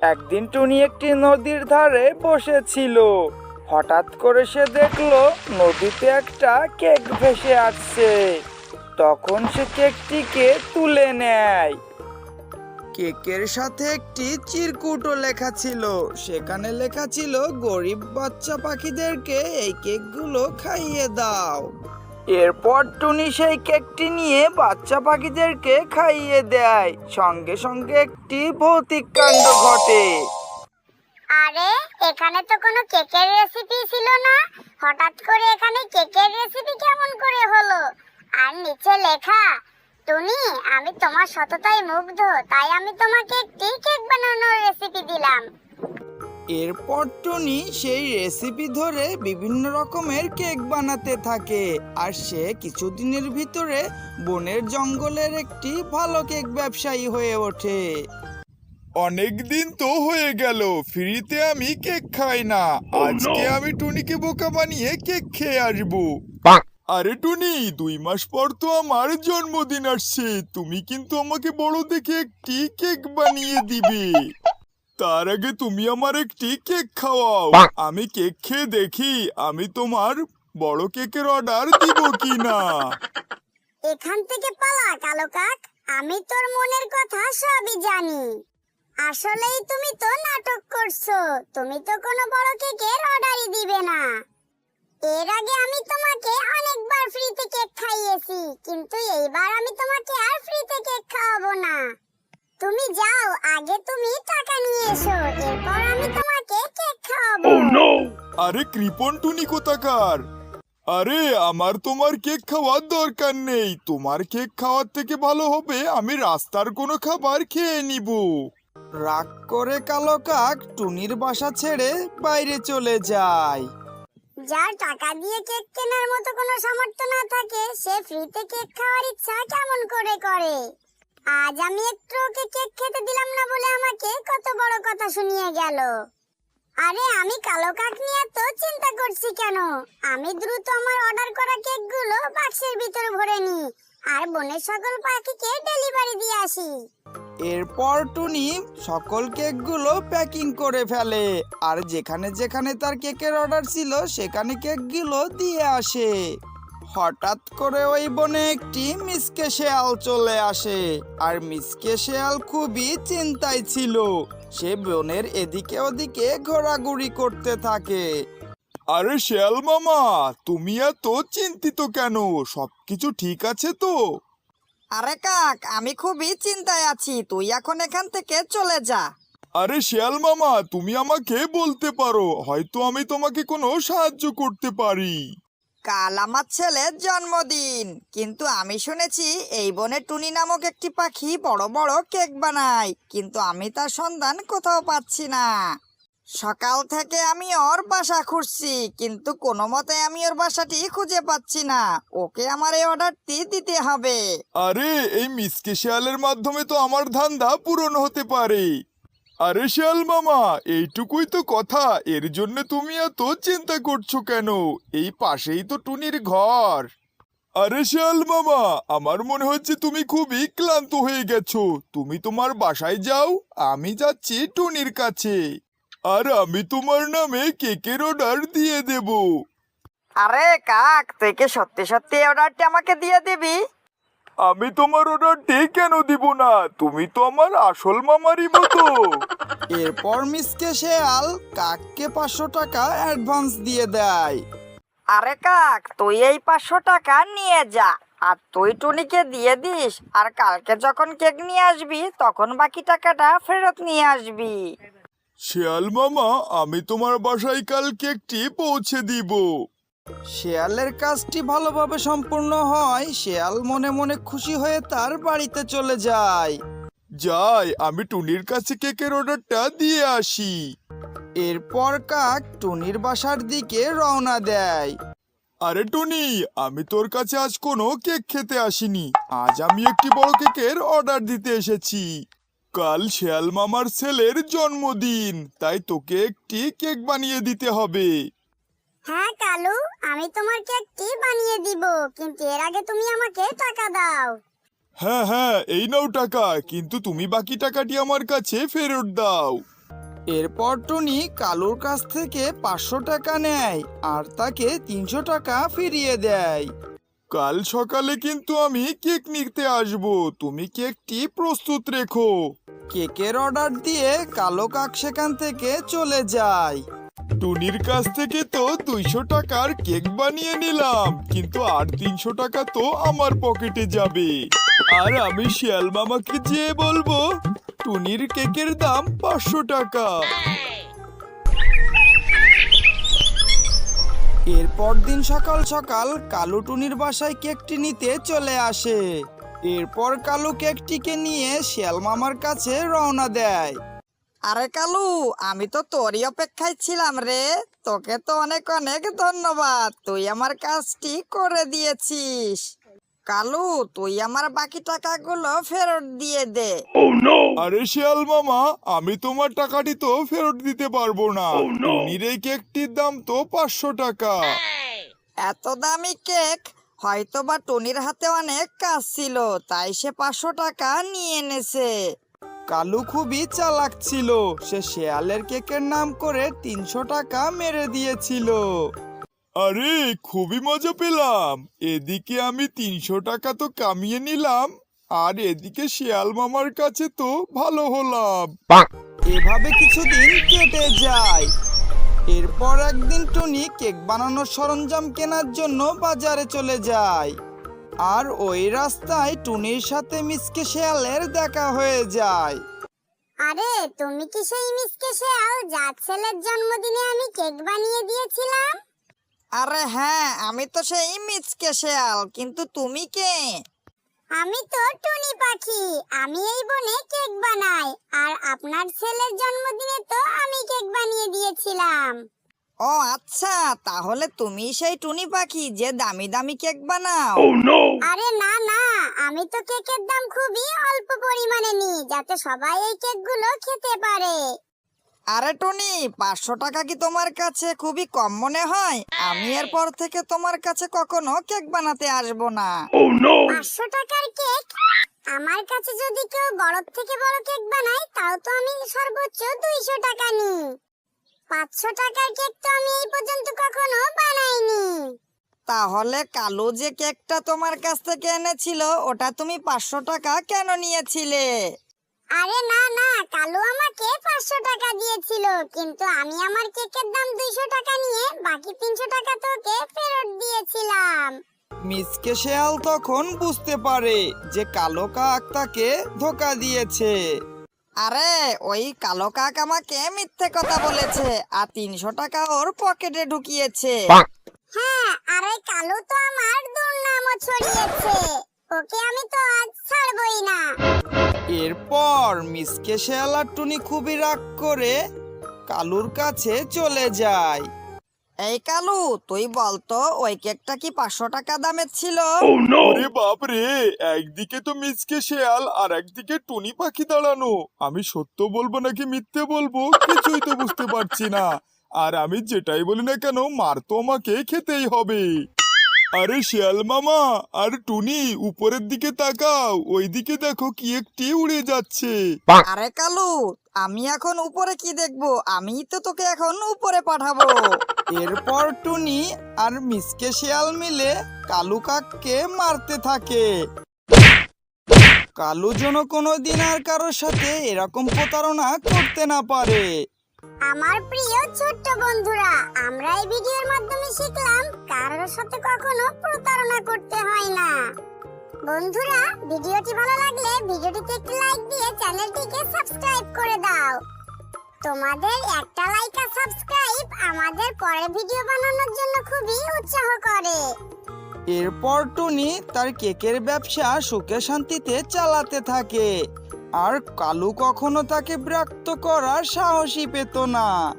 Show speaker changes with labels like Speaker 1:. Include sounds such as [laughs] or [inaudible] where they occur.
Speaker 1: একদিন টুনি একটি নদীর ধারে বসেছিল। হঠাৎ করে সে দেখল নদীতে একটা কেক ভেসে আসছে। তখন সে কেকটিকে তুলে নেয়। কেকের সাথে একটি চিরকুটও লেখা ছিল। সেখানে লেখা ছিল, গরিব বাচ্চা পাখিদেরকে এই কেকগুলো খাইয়ে দাও। এরপর টুনি সেই কেকটি নিয়ে বাচ্চা পাখিদেরকে খাইয়ে দেয়। সঙ্গে সঙ্গে একটি ভৌতিক কাণ্ড ঘটে।
Speaker 2: আরে, এখানে তো কোনো কেকের রেসিপি ছিল না। হঠাৎ করে এখানে কেকের রেসিপি কেমন করে হলো? আর নিচে লেখা, টুনি, আমি তোমার সততায় মুগ্ধ, তাই আমি তোমাকে একটি কেক বানানোর রেসিপি দিলাম।
Speaker 1: এরপর টুনি সেই রেসিপি ধরে বিভিন্ন রকমের কেক বানাতে থাকে। আর সে কিছুদিনের ভিতরে বনের জঙ্গলের একটি ভালো কেক ব্যবসায়ী হয়ে ওঠে।
Speaker 3: অনেক দিন তো হয়ে গেল ফ্রিতে আমি কেক খাই না। আজকে আমি টুনিকে বোকা বানিয়ে কেক খেয়ে আসব। আরে টুনি দুই মাস পর তো আমার জন্মদিন আসছে। তুমি কিন্তু আমাকে বড় দেখে একটি কেক বানিয়ে দিবে। তার আগে তুমি আমার একটি কেক খাওয়াও। আমি কেক খেয়ে দেখি আমি তোমার বড় কেকের অর্ডার দিব কি না
Speaker 2: এখান থেকে পালা কালো কাক। আমি তোর মনের কথা সবই জানি। আসলেই তুমি তো নাটক করছ। তুমি তো কোনো বড় কেকের অর্ডারই দিবে না। এর আগে আমি তোমাকে অনেকবার ফ্রিতে কেক খাইয়েছি কিন্তু এইবার আমি তোমাকে আর ফ্রিতে কেক খাওয়াবো না। তুমি যাও আগে তুমি টাকা নিয়ে এসো এরপর আমি তোমাকে কেক খাওয়াবো।
Speaker 3: আরে কৃপন টুনি কোথাকার? আরে আমার তোমার কেক খাওয়ার দরকার নেই। তোমার কেক খাওয়ার থেকে ভালো হবে আমি রাস্তার কোনো খাবার খেয়ে নিব।
Speaker 1: রাগ করে কালো কাক টুনির বাসা ছেড়ে বাইরে চলে যায়।
Speaker 2: যার টাকা দিয়ে কেক কেনার মতো কোনো সামর্থ্য না থাকে সে ফ্রিতে কেক খাওয়ার ইচ্ছা কেমন করে করে? আজ আমি একটু ওকে কেক খেতে দিলাম না বলে আমাকে কত বড় কথা শুনিয়ে গেল। আরে আমি কালো কাক নিয়ে তো চিন্তা করছি কেন? আমি দ্রুত আমার অর্ডার করা কেকগুলো বাক্সের ভিতরে ভরে নি আর বনের সকল পাখিকে ডেলিভারি দিয়ে আসি।
Speaker 1: এরপর টুনি সকল কেকগুলো প্যাকিং করে ফেলে আর যেখানে যেখানে তার কেকের অর্ডার ছিল সেখানে কেকগুলো দিয়ে আসে। হঠাৎ করে ওই বনে একটি মিসকে শেয়াল চলে আসে। আর মিসকে শেয়াল খুবই চিন্তায় ছিল। সে বনের এদিকে ওদিকে ঘোরাঘুরি করতে থাকে।
Speaker 3: আরে শেয়াল মামা তুমি এত চিন্তিত কেন? সবকিছু ঠিক আছে তো?
Speaker 1: আরে কাক আমি খুবই চিন্তায় আছি। তুই এখন এখান থেকে চলে যা।
Speaker 3: আরে শেয়াল মামা তুমি আমাকে বলতে পারো। হয়তো আমি তোমাকে কোনো সাহায্য করতে পারি।
Speaker 4: কাল আমার ছেলের জন্মদিন। কিন্তু আমি শুনেছি এই বনে টুনি নামক একটি পাখি বড় বড় কেক বানায়, কিন্তু আমি তার সন্ধান কোথাও পাচ্ছি না। সকাল থেকে আমি ওর বাসা খুঁজছি, কিন্তু কোনো মতে আমি ওর বাসাটি খুঁজে পাচ্ছি না। ওকে আমার এই অর্ডারটি দিতে হবে।
Speaker 3: আরে, এই মিসকে শেয়ালের মাধ্যমে তো আমার ধান্দা পূরণ হতে পারে। আরে শেয়াল মামা, এইটুকুই তো কথা। এর জন্য তুমি এত চিন্তা করছ কেন? এই পাশেই তো টুনির ঘর। আরে শেয়াল মামা, আমার মনে হচ্ছে তুমি খুবই ক্লান্ত হয়ে গেছো। তুমি তোমার বাসায় যাও, আমি যাচ্ছি টুনির কাছে। আর আমি তোমার নামে কেকের অর্ডার দিয়ে দেবো।
Speaker 4: আরে কাক, তুই কি সত্যি সত্যি অর্ডারটি আমাকে দিয়ে দিবি?
Speaker 3: আমি তোমার অর্ডারটি কেন দিব না? তুমি তো আমার আসল মামারই মতো। [laughs]
Speaker 1: এরপর মিসকে শেয়াল কাককে পাঁচশো টাকা অ্যাডভান্স দিয়ে দেয়।
Speaker 4: আরে কাক তুই এই পাঁচশো টাকা নিয়ে যা আর তুই টুনিকে দিয়ে দিস আর কালকে যখন কেক নিয়ে আসবি তখন বাকি টাকাটা ফেরত নিয়ে আসবি।
Speaker 3: শিয়াল মামা আমি তোমার বাসায় কালকে একটি পৌঁছে দিব।
Speaker 1: শেয়ালের কাজটি ভালোভাবে সম্পূর্ণ হয় শেয়াল মনে মনে খুশি হয়ে তার বাড়িতে চলে যায়।
Speaker 3: যাই আমি টুনির কাছে কেকের অর্ডারটা দিয়ে আসি।
Speaker 1: এরপর কাক টুনির বাসার দিকে রওনা দেয়।
Speaker 3: আরে টুনি আমি তোর কাছে আজ কোনো কেক খেতে আসিনি। আজ আমি একটি বড় কেকের অর্ডার দিতে এসেছি। কাল শিয়াল মামার ছেলের জন্মদিন তাই তোকে একটি কেক বানিয়ে দিতে হবে।
Speaker 2: হ্যাঁ কালু আমি তোমার কেকটি বানিয়ে দিব কিন্তু এর আগে তুমি আমাকে টাকা দাও।
Speaker 3: হ্যাঁ হ্যাঁ এই নাও টাকা কিন্তু তুমি বাকি টাকাটি আমার কাছে ফেরত দাও।
Speaker 1: এরপর টুনি কালুর কাছ থেকে পাঁচশো টাকা নেয় আর তাকে তিনশো টাকা ফিরিয়ে দেয়।
Speaker 3: কাল সকালে কিন্তু আমি কেক নিতে আসব তুমি কেকটি প্রস্তুত রেখো।
Speaker 1: কেকের অর্ডার দিয়ে কালো কাক সেখান থেকে চলে যায়।
Speaker 3: টুনির কাছ থেকে তো দুইশো টাকার কেক বানিয়ে নিলাম, কিন্তু আর তিনশো টাকা তো আমার পকেটে যাবে। আর আমি শিয়াল মামাকে যেয়ে বলব, টুনির কেকের দাম পাঁচশো টাকা।
Speaker 1: এরপর দিন সকাল সকাল কালু টুনির বাসায় কেকটি নিতে চলে আসে। এরপর কালু কেকটিকে নিয়ে শিয়াল মামার কাছে রওনা দেয়।
Speaker 4: আরে কালু আমি তো তোরই অপেক্ষায় ছিলাম রে। তোকে তো অনেক অনেক ধন্যবাদ। তুই আমার কাজটি করে দিয়েছিস। কালু তুই আমার বাকি টাকাগুলো ফেরত দিয়ে দে।
Speaker 3: আরে শিয়াল মামা আমি তোমার টাকাটি তো ফেরত দিতে পারব না। টুনির এই কেকটির দাম তো পাঁচশো টাকা।
Speaker 4: এত দামি কেক? হয়তো বা টনির হাতে অনেক কাজ ছিল তাই সে পাঁচশো টাকা নিয়ে এনেছে।
Speaker 1: কালু খুবই চালাক ছিল। সে শেয়ালের কেকের নাম করে তিনশো টাকা মেরে দিয়েছিল।
Speaker 3: আরে খুবই মজা পেলাম। এদিকে আমি তিনশো টাকা তো কামিয়ে নিলাম আর এদিকে শিয়াল মামার কাছে তো ভালো হলাম।
Speaker 1: এভাবে কিছুদিন কেটে যায়। এরপর একদিন টুনি কেক বানানোর সরঞ্জাম কেনার জন্য বাজারে চলে যায়। আর ওই রাস্তায় টুনির সাথে মিসকে শেয়ালের দেখা হয়ে যায়।
Speaker 2: আরে তুমি কি সেই মিসকে শেয়াল যার ছেলের জন্মদিনে আমি কেক বানিয়ে দিয়েছিলাম?
Speaker 4: আরে হ্যাঁ আমি তো সেই মিচকে শেয়াল কিন্তু তুমি কে?
Speaker 2: আমি তো টুনি পাখি আমি এই বনে কেক বানাই আর আপনার ছেলের জন্মদিনে তো আমি কেক বানিয়ে দিয়েছিলাম।
Speaker 4: ও আচ্ছা তাহলে তুমি সেই টুনি পাখি যে দামি দামি কেক বানাও।
Speaker 2: আরে না না আমি তো কেকের দাম খুবই অল্প পরিমাণে নিই যাতে সবাই এই কেকগুলো খেতে পারে।
Speaker 4: আরে টুনি পাঁচশো টাকা কি তোমার কাছে খুবই কম মনে হয়? আমি এরপর থেকে তোমার কাছে কখনো কেক বানাতে আসব না।
Speaker 2: পাঁচশো টাকার কেক? আমার কাছে যদি কেউ বড় থেকে বড় কেক বানায় তাও তো আমি সর্বোচ্চ দুইশো টাকা নিই। পাঁচশো টাকার কেক তো আমি এই পর্যন্ত কখনো বানাইনি।
Speaker 4: তাহলে কালো যে কেকটা তোমার কাছ থেকে এনেছিল ওটা তুমি পাঁচশো টাকা কেন নিয়েছিলে?
Speaker 2: আরে না না কালু আমাকে পাঁচশো টাকা দিয়েছিল কিন্তু আমি আমার কেকের দাম দুইশো টাকা নিয়ে বাকি তিনশো টাকা তোকে ফেরত দিয়েছিলাম।
Speaker 1: মিসকে শেয়াল তখন বুঝতে পারে যে কালো কাক তাকে ধোকা দিয়েছে।
Speaker 4: আরে ওই কালো কাক আমাকে মিথ্যে কথা বলেছে আর তিনশো টাকা ওর পকেটে ঢুকিয়েছে।
Speaker 2: হ্যাঁ আর ওই কালু তো আমার দুর্নামও ছড়িয়েছে। ওকে আমি তো আজ ছাড়বই না।
Speaker 1: এরপর মিসকে শেয়াল আর টুনি খুবই রাগ করে কালুর কাছে চলে যায়।
Speaker 4: এই কালু তুই বলতো ওই কেকটা কি পাঁচশো টাকা দামের ছিল?
Speaker 3: ওরে বাপ রে একদিকে তো মিচকে শেয়াল আর একদিকে টুনি পাখি দাঁড়ানো। আমি সত্য বলব নাকি মিথ্যে বলব কিছুই তো বুঝতে পারছি না। আর আমি যেটাই বলি না কেন মার তো আমাকে খেতেই হবে। আরে শিয়াল মামা আর টুনি উপরের দিকে তাকাও ওইদিকে দেখো কি একটি উড়ে যাচ্ছে।
Speaker 4: আরে কালু আমি এখন উপরে কি দেখব? আমি তো তোকে এখন উপরে পাঠাবো।
Speaker 1: এরপর টুনি আর মিসকে শিয়াল মিলে কালু কাককে মারতে থাকে। কালু যেন কোনো দিন আর কারোর সাথে এরকম প্রতারণা করতে না পারে।
Speaker 2: আমার প্রিয় ছোট্ট বন্ধুরা, আমরা এই ভিডিওর মাধ্যমে শিখলাম কারোর সাথে কখনো প্রতারণা করতে হয় না। বন্ধুরা, ভিডিওটি ভালো লাগলে ভিডিওটিতে একটি লাইক দিয়ে চ্যানেলটিকে সাবস্ক্রাইব করে দাও। তোমাদের একটা লাইক আর সাবস্ক্রাইব আমাদের পরের ভিডিও বানানোর জন্য খুবই উৎসাহ করে।
Speaker 1: এরপর টুনি তার কেকের ব্যবসা সুখে শান্তিতে চালাতে থাকে। আর কালু কখনো তাকে বিরক্ত করার সাহসই পেত না।